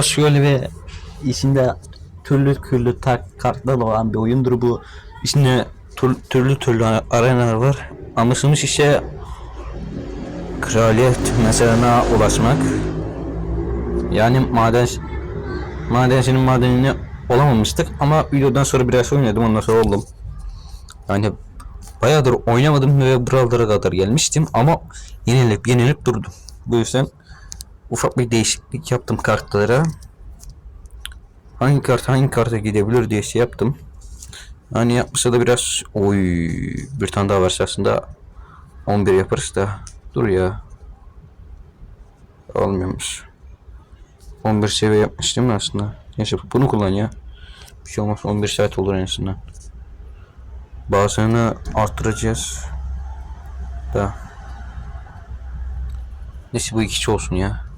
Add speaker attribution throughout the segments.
Speaker 1: Şöyle bir içinde türlü türlü tak kartlar olan bir oyundur bu. İçinde türlü türlü arenalar var. Amacımız işte kraliyet meselene ulaşmak. Yani maden madencinin madenini olamamıştık ama videodan sonra biraz oynadım ondan sonra oldum. Yani bayağıdır oynamadım ve buralara kadar gelmiştim ama yenilip yenilip durdum. Bu yüzden ufak bir değişiklik yaptım kartlara. Hangi kart hangi karta gidebilir diye şey yaptım. Hani yapmışsa da biraz oy bir tane daha varsa aslında 11 yaparız da dur ya. Olmuyormuş. 11 seviye yapmıştım da aslında. Neyse bunu kullan ya. Bir şey olmaz 11 saat olur en azından. Bazılarını arttıracağız. Da. Neyse bu ikisi olsun ya.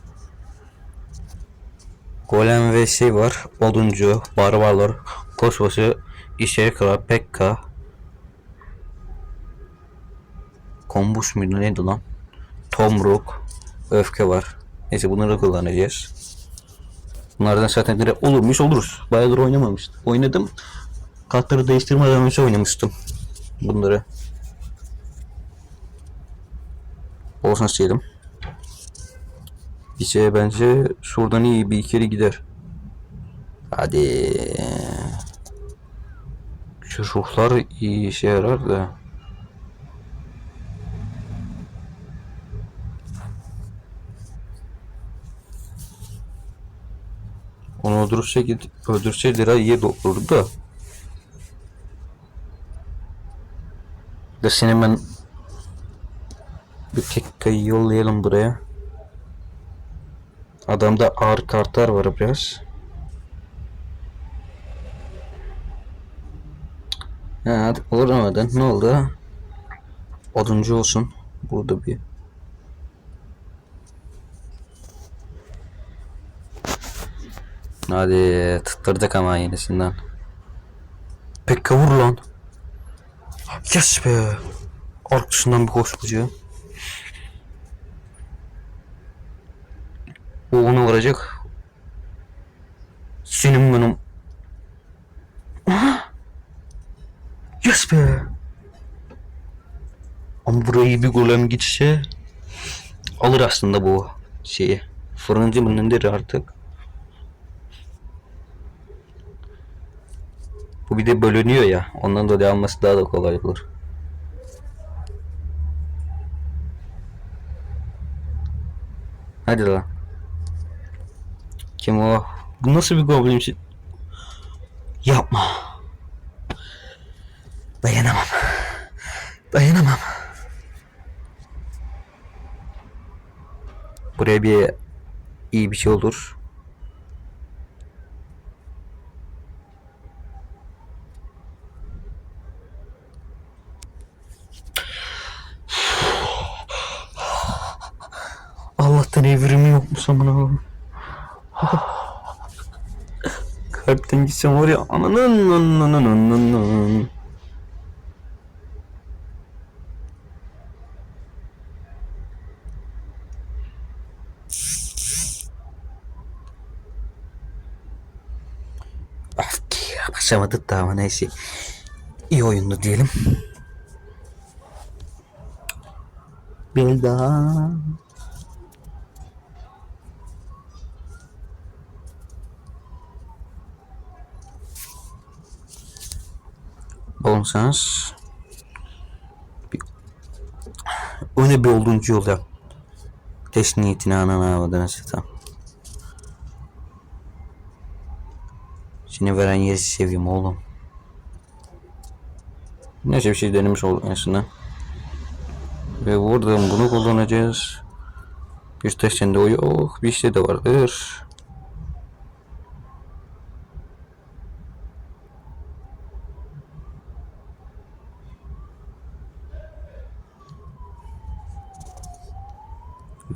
Speaker 1: Golem ve şey var. Oduncu, barbarlar, koşbası, işe kral, pekka. Kombus muydu neydi lan? Tomruk, öfke var. Neyse bunları kullanacağız. Bunlardan zaten direkt olurmuş oluruz. Bayağıdır oynamamıştım. Oynadım. Kartları değiştirmeden önce oynamıştım. Bunları. Olsun isteyelim. Bir şeye bence şuradan iyi bir ikili gider. Hadi. Şu ruhlar iyi işe yarar da. Onu öldürürse öldürse lira iyi olur da. Da seni bir tekkayı yollayalım buraya. Adamda ağır kartlar var biraz. Ama da ne oldu? Oduncu olsun. Burada bir. Hadi tutturduk ama yenisinden. Pekka vur lan. Yes be. Arkasından bir koşmacı. O onu vuracak. Senin benim. Aha! Yes be. Ama burayı bir golem gitse alır aslında bu şeyi. Fırıncı mı nedir artık? Bu bir de bölünüyor ya. Ondan dolayı alması daha da kolay olur. Hadi lan. Kim o? Bu nasıl bir goblin şey? Yapma. Dayanamam. Dayanamam. Buraya bir iyi bir şey olur. Allah'tan evrim yokmuş amına koyayım. Kalpten gitsem var ya ananın ananın ananın. Başlamadık da ama neyse. İyi oyundu diyelim. Bir daha. Bir... Öne bir olduğuncu yol yap. Test niyetine anana avadına satan. Seni veren yeri seveyim oğlum. Neyse bir şey denemiş olduk en. Ve buradan bunu kullanacağız. Bir testinde o yok. Bir şey de vardır.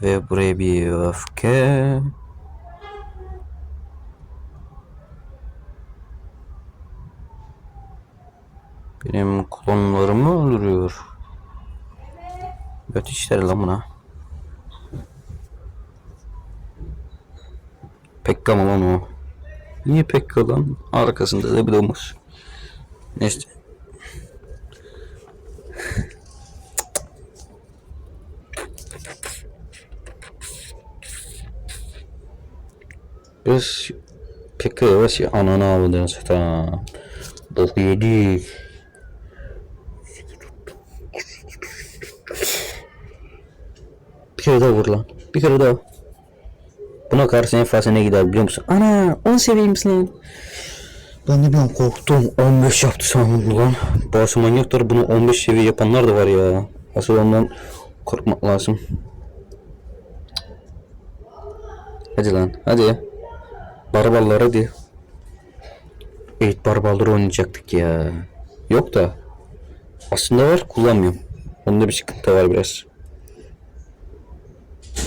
Speaker 1: Ve buraya bir öfke. Benim klonlarımı öldürüyor. Kötü işler lan buna. Pekka mı lan o? Niye Pekka lan? Arkasında da bir domuz. Neyse. Biz Pekka yavaş ya. Ananı avladın satan. Bok yedik. Bir kere daha vur lan. Bir kere daha. Buna karşı en fazla ne gider biliyor musun? Ana 10 seviyemiz lan. Ben de bir an korktum. 15 yaptı sandım lan. Bazı manyaklar bunu 15 seviye yapanlar da var ya. Asıl ondan korkmak lazım. Hadi lan hadi. Barbarlar hadi. Evet barbarları oynayacaktık ya. Yok da. Aslında var kullanmıyorum. Onda bir sıkıntı var biraz.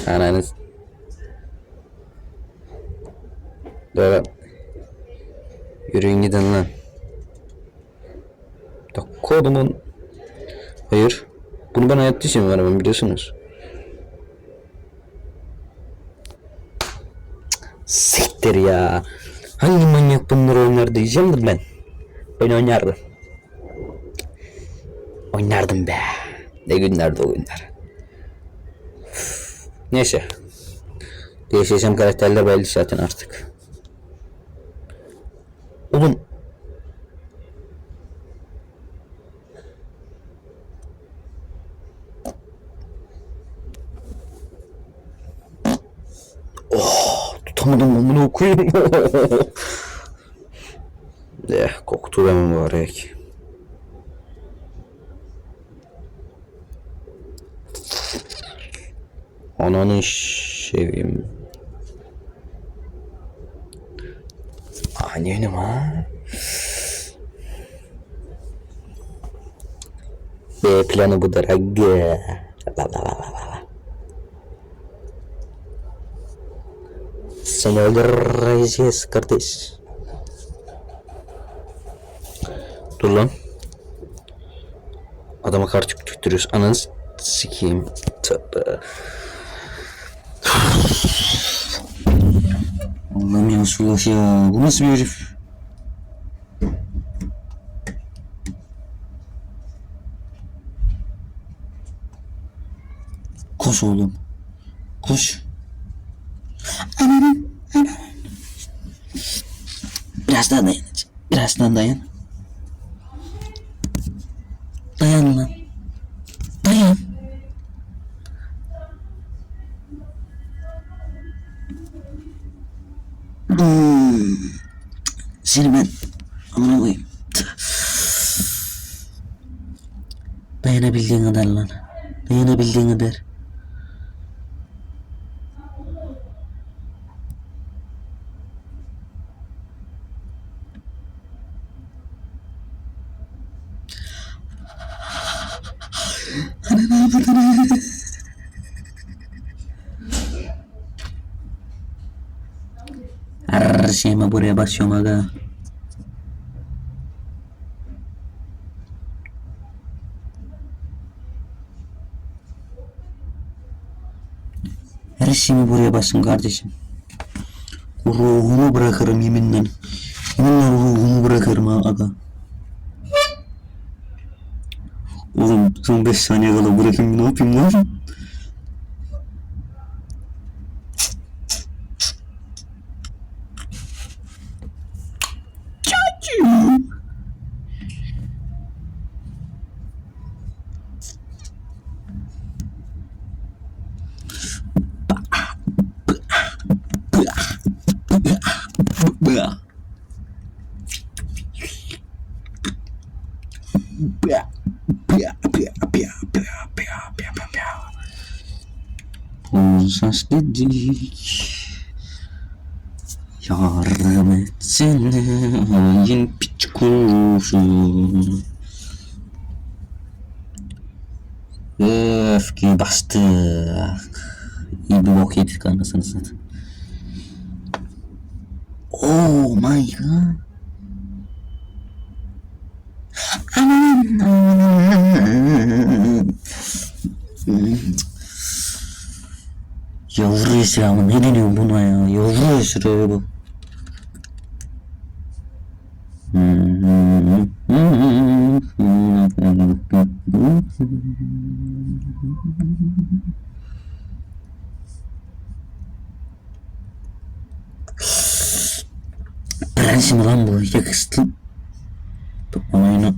Speaker 1: Ananız. Böyle. Yürüyün gidin lan. Da kodumun. Hayır. Bunu ben hayatta için vermem biliyorsunuz. Siktir ya. Hangi manyak bunları oynar diyeceğim ben. Ben oynardım. Oynardım be. Ne günlerdi o günler. Neyse. Değişeceğim karakterler belli zaten artık. Oğlum. Oh, bunu okuyayım. eh, koktu ben mübarek. Ananı seveyim. Annenim ha. B planı budur aga. La la la la la. Seni öldüreceğiz kardeş. Dur lan. Adama karşı tüttürüyoruz. Ananı sikeyim. Tövbe. Allah'ım ya Sulaş ya. Bu nasıl bir herif? Koş oğlum. Koş. Ananın. Ananın. Biraz daha dayan. Biraz daha dayan. Dayan lan. Dayan. Hmm. Seni ben amına koyayım. Dayanabildiğin kadar lan. Dayanabildiğin kadar. Her şeyime buraya basıyorum aga. Her şeyimi buraya basın kardeşim. Ruhumu bırakırım yeminle. Yeminle ruhumu bırakırım aga. Oğlum son 5 saniye kala bırakayım ne yapayım lan? Dedik. Yardım etsene hain piç kuşu. Öfke bastık. İyi bir bok yedik anasını satayım. Oh my god. Yavru
Speaker 2: Şey silahı ne deniyor buna ya? Yavru ısırıyor bu. Prensim lan bu yakıştı. Ona oyunu.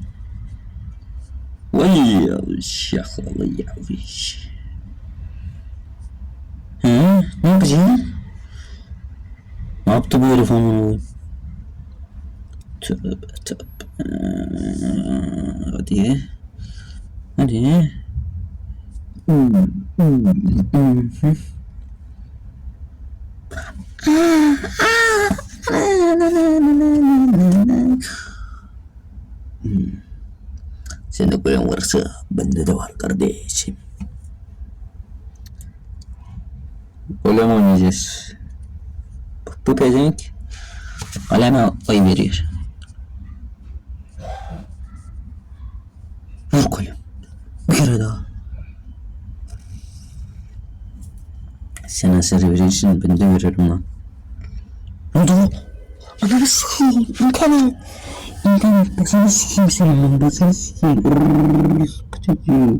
Speaker 2: Vay yavruş yakalı yavruş. Ne yapacağız ya? Ne yaptı bu herif ama? Tövbe tövbe. Hadi. Hadi. Senin de varsa bende de var kardeşim. Öyle mi oynayacağız? Bu pezevenk aleme oy veriyor. Vur kolum. Bir kere daha. Sen eseri verirsin ben de veririm lan. Ne oldu? Ananı sikeyim. İnternet. İnternet. Basını sikeyim senin lan. Basını. Çocuğu. Barbarlar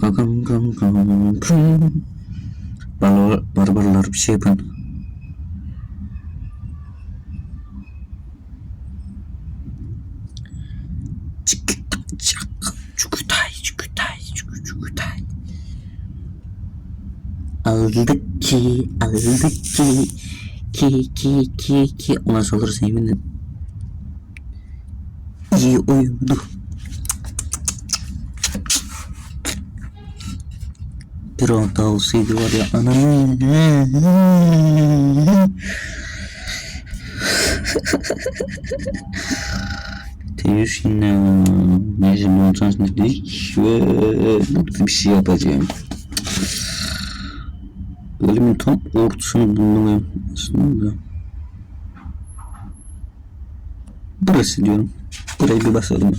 Speaker 2: Kakakam kam kam pum. Barbarlar bir şey yapın. Aldık ki, aldık ki, ki ki ki ki. Ona salırsa yemin ederim. İyi oyundu. Daha olsaydı var ya ananı. Teyiz yine neyse nonsens dedik ve burada bir şey yapacağım. Bölümün tam ortasını bulmalıyım aslında. Burası diyorum. Burayı bir basalım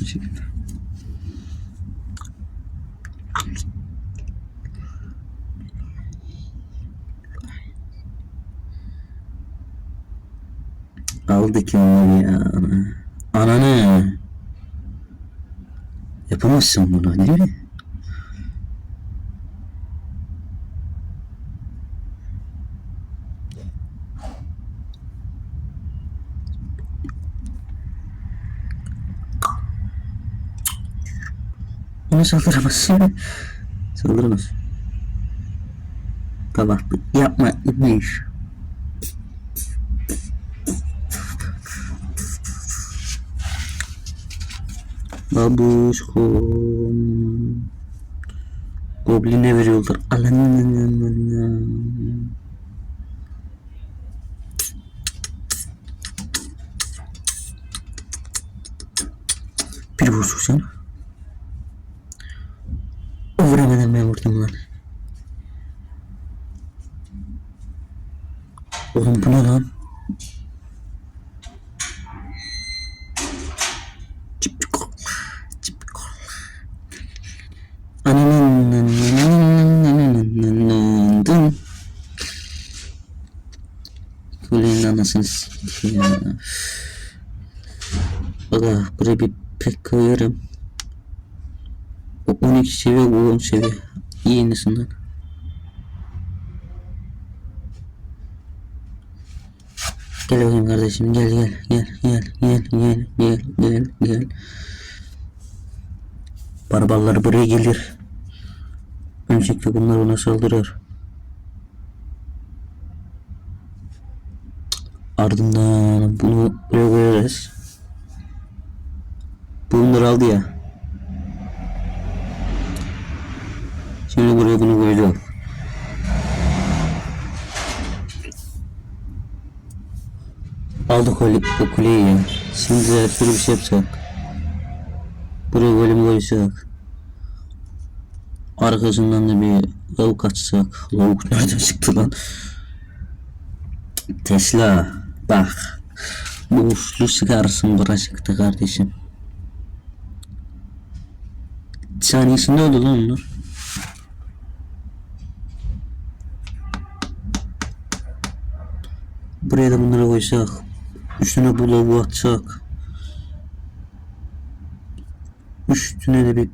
Speaker 2: önce. Aldık onları ya. Ananı. Yapamazsın bunu değil mi? Onu saldıramazsın. Saldıramaz. Tamam. Yapma. Ne iş? Babuşkom. Goblin'e veriyorlar. Alanın. Bir vursun sen. O vuramadan ben vurdum lan. Oğlum bu ne lan? Kulenin anasını sikeyim. Valla buraya bir pek koyarım. O 12 seviye bu 10 seviye. İyi en. Gel bakayım kardeşim gel gel gel gel gel gel gel gel gel. Barbarlar buraya gelir. Öncelikle bunlar ona saldırır. Ardından bunu buraya koyarız. Bunları aldı ya. Şimdi buraya bunu koyacağım. Aldık o, o kuleyi ya. Şimdi şöyle bir şey yapacak. Buraya golümü koyacak. Arkasından da bir lavuk açsak. Lavuk nereden çıktı lan? Tesla bak. Bu uçlu sigarasını bıraktı kardeşim. Saniyesinde öldü lan onlar. Buraya da bunları koysak. Üstüne bu lavuğu atsak. Üstüne de bir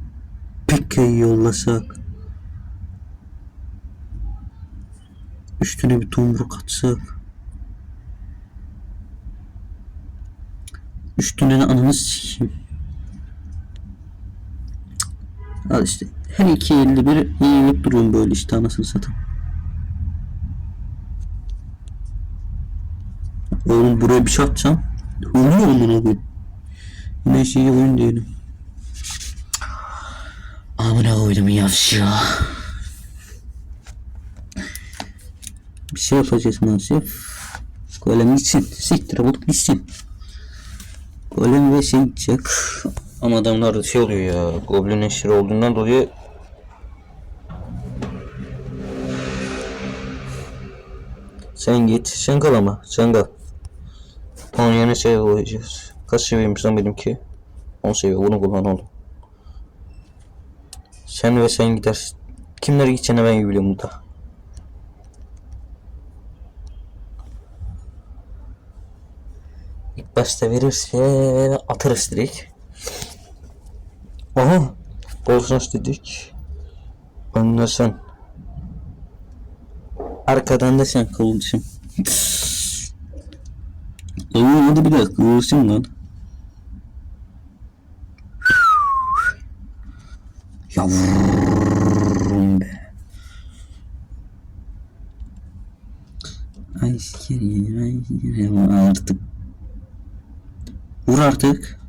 Speaker 2: Pekke'yi yollasak. Üstüne bir tomruk atsak. Üstüne de ananı sikeyim. Al işte. Her iki elde bir yiyip duruyorum böyle işte anasını satayım. Oğlum buraya bir şey atacağım. Ölüyor amına koyayım. Yine şey oyun diyelim. Amına koydum yavşa. Bir şey yapacağız maalesef. Golem gitsin. Siktir olup gitsin. Golem ve şey gidecek.
Speaker 1: Ama adamlar şey oluyor ya. Goblin eşleri olduğundan dolayı Sen git. Sen kal ama. Sen kal. Onun yerine şey koyacağız. Kaç seviyeymiş lan benimki? 10 seviye. Bunu kullan oğlum. Sen ve sen gidersin. Kimler gideceğini ben iyi biliyorum burada. İlk başta verirse atarız direkt. Aha. Bolsons dedik. Önden sen.
Speaker 2: Arkadan da sen kılıçım. Oğlum hadi bir dakika kılıçım lan. Yavrum Vur artık.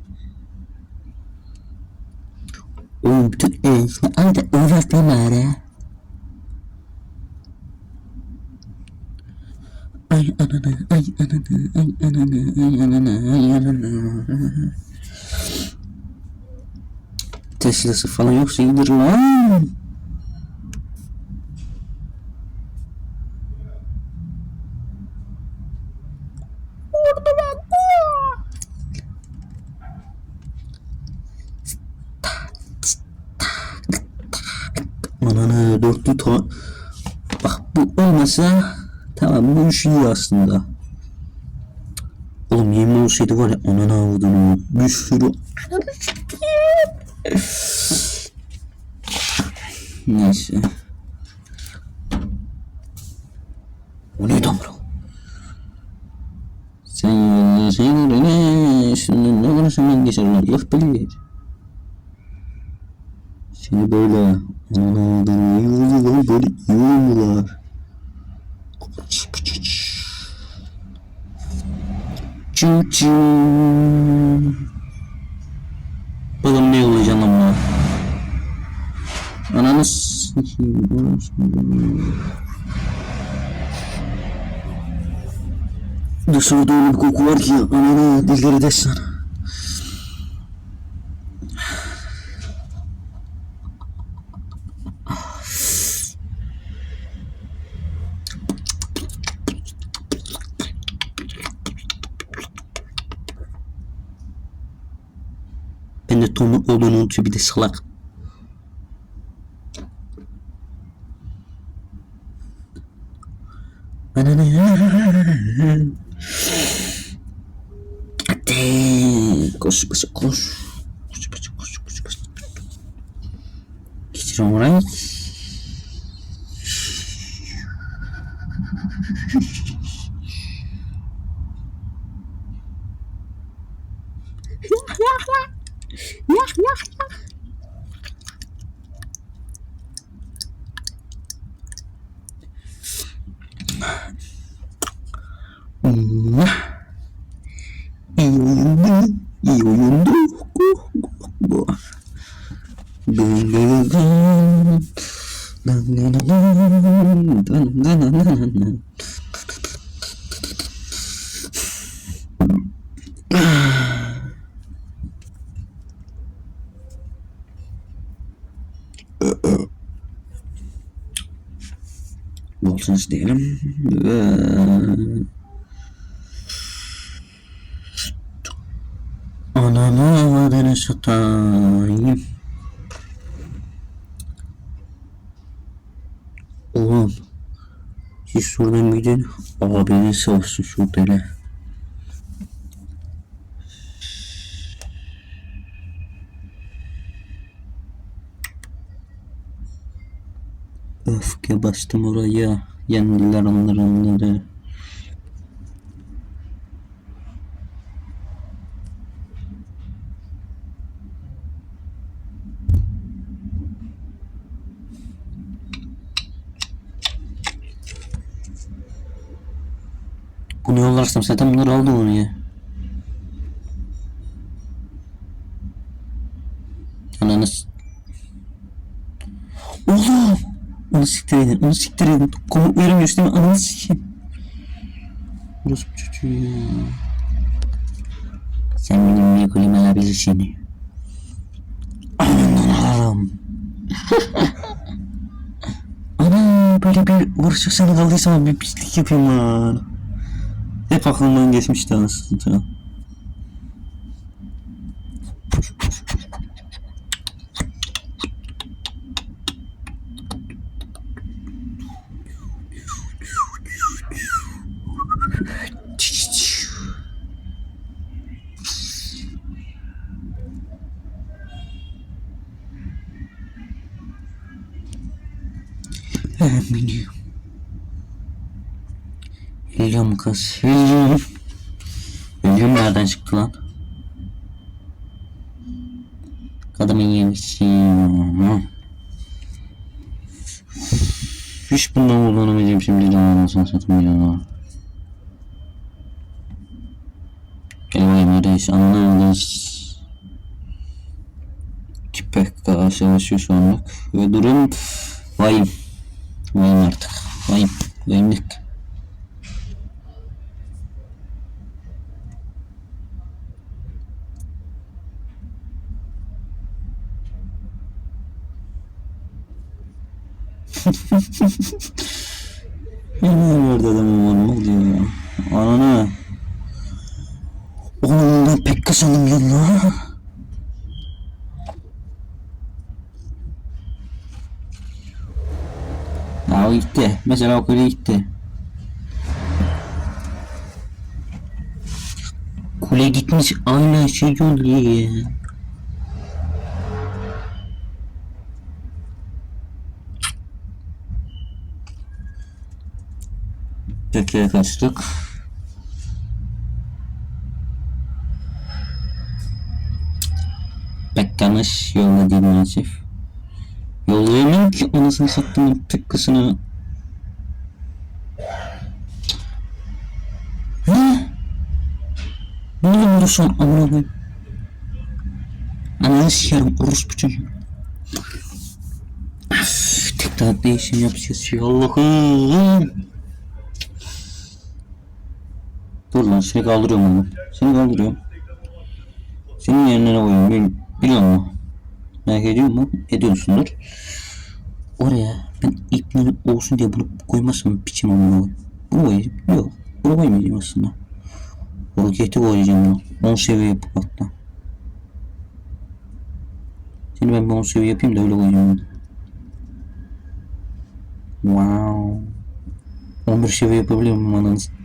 Speaker 2: Oğlum bütün eşini ay da uğraştım bari. Ay anana, ay anana, ay anana, ay anana, ay anana. Tesla'sı falan yoksa indir lan. Olmasa tamam bu iş iyi aslında. Oğlum yemin olsaydı var ya anana avudunu bir sürü Neyse. O neydi amına? Sen sen yolla Şimdi ne olursa ben geçerim Allah bilir. Seni böyle anana avudunu iyi oluyorlar böyle iyi oluyorlar. Çu çu. Bakalım ne yollayacağım lan buna. Ananı. Dışarıda öyle bir koku var ki ananı dilleri destan. Ben de Tom'un olduğunu unutuyor bir de salak. Koş koş. Koş koş koş koş koş. Geçir orayı. İyi oyundu. İyi oyundu. Bu. Dın dın dın. Bolsans diyelim ve Ananı avadını satayım. Oğlum. Siz şuradan mıydın? Abinin sağ olsun şurada hele. Öfke bastım oraya. Yendiler onları onları. Bunu yollarsam zaten bunları aldım oraya. Ananı s- Oğlum! Onu siktir edin, onu siktir edin. Komut verim üstüme ananı sikeyim. Burası bu çocuğu ya. Sen benim niye kulüme alabilirsin? Anandan alırım. Ana böyle bir vuruşuk sana kaldıysam bir pislik yapayım lan. Hep aklımdan geçmişti anasını satayım. Yemişim. Hiç bundan kullanamayacağım şimdi canlanmasını ha. Gel bakayım reis anlamadınız. Kipek karşılaşıyor şu anlık. Ve durum vahim. Vahim artık. Vahim. Vahimlik. Yemin orada adamım var ne oluyor ya? Anana. Oğlum ben pek kısandım ya lan. Ya o gitti. Mesela o kule gitti. Kule gitmiş aynı şey oluyor ya. Tekrar kaçtık. Pek yanlış yolla değil maalesef. Yollayamam ki anasını sattım tıkkısını. Ne? Ne oluyor şu an amına koyayım? Ananı sikerim orospu çocuğu. Tekrar değişim yapacağız ya. Dur lan seni kaldırıyorum onu. Seni kaldırıyorum. Senin yerine ne koyuyorum biliyor musun? Merak ediyor mu? Ediyorsundur. Oraya ben ipnal olsun diye bunu koymazsam biçim onu koy. Bunu koyacağım. Yok. Bunu koymayacağım aslında. Roketi koyacağım lan. 10 seviye yapıp hatta. Şimdi ben bir 10 seviye yapayım da öyle koyacağım. Wow. 11 seviye yapabiliyor muyum ananızı?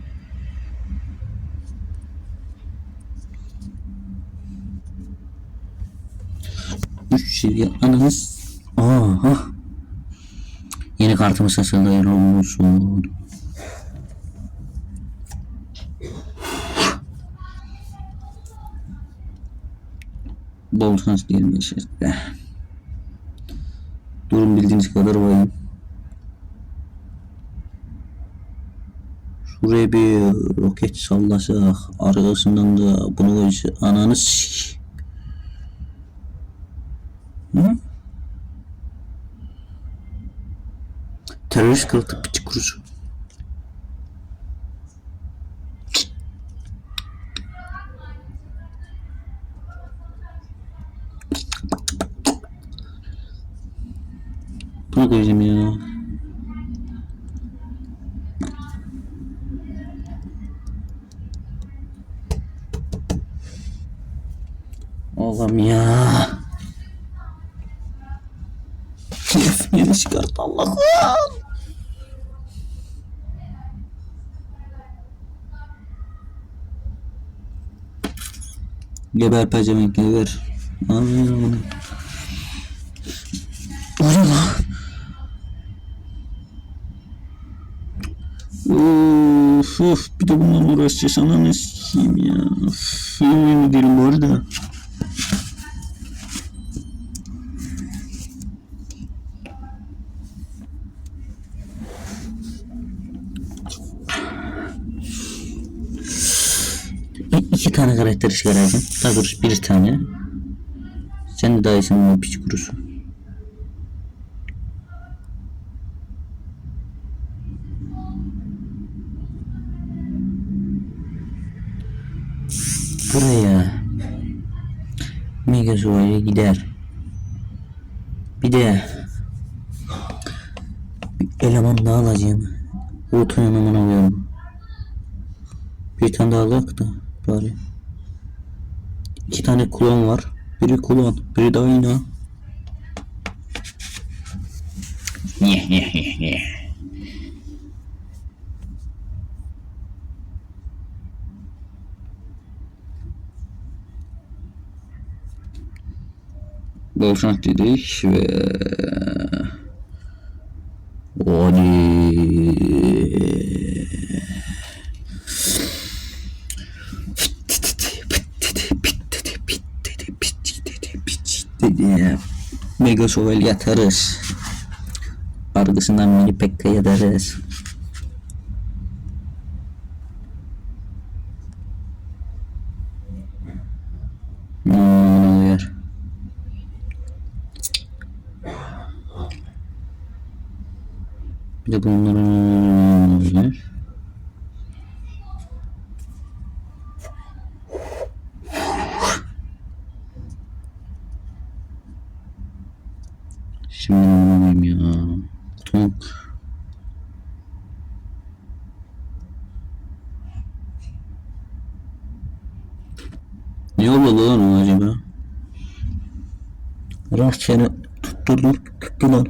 Speaker 2: 3 seviye ananız. Aha. Yeni kartımız açıldı. Hayırlı olsun. Bol şans diyelim gençler. Durum bildiğiniz kadar vayım. Şuraya bir roket sallasak arkasından da bunu ananız Hı? Terörist kılıklı piç kurucu. Bunu da izlemeyi Geber pezevenk geber. Anlıyorum. O ne lan? Of of bir de bundan uğraşacağız ananı sikeyim ya. Of iyi değilim bu arada. Karakter çıkaracağım. Daha doğrusu bir tane. Sen de daha iyisin ama piç kurusu. Buraya Megazor'a gider. Bir de bir eleman daha alacağım. Otoyan aman alıyorum. Bir tane daha alak da bari. İki tane klon var. Biri klon, biri de ayna. Şans dedik ve Hadi. Mega Shovel yatarız. Arkasından mini pekka yatarız. Ne oluyor? Bir de bunların oluyor. Şimdi ne olayım ya? Tamam. Ne oldu lan o acaba? Rastçını tutturdular, tuttular.